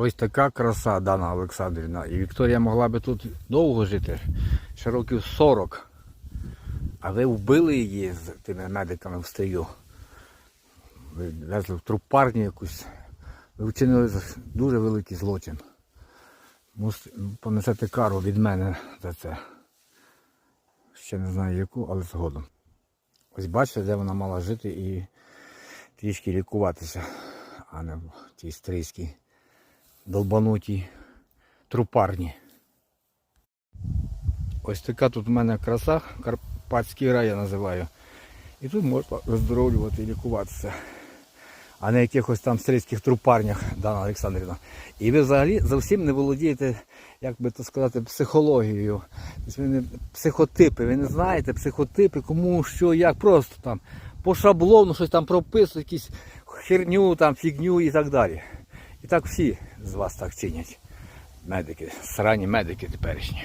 Ось така краса, Дана Олександрівна. І Вікторія могла би тут довго жити, ще років 40. А ви вбили її з тими медиками в стрію. Ви везли в трупарню якусь. Ви вчинили дуже великий злочин. Мусите понесете кару від мене за це. Ще не знаю яку, але згодом. Ось бачите, де вона мала жити і трішки лікуватися, а не в тій стрийській долбанутій трупарні. Ось така тут в мене краса, Карпатський рай я називаю. І тут можна виздоровлювати і лікуватися. А не якихось там стрийських трупарнях, Дана Олександрівна. І ви взагалі зовсім не володієте, як би то сказати, психологією. Тобто ви не психотипи, ви не знаєте психотипи, кому що, як, просто там по шаблону щось там прописують, якісь херню, там, фігню і так далі. І так всі з вас так цінять Медики, срані медики теперішні.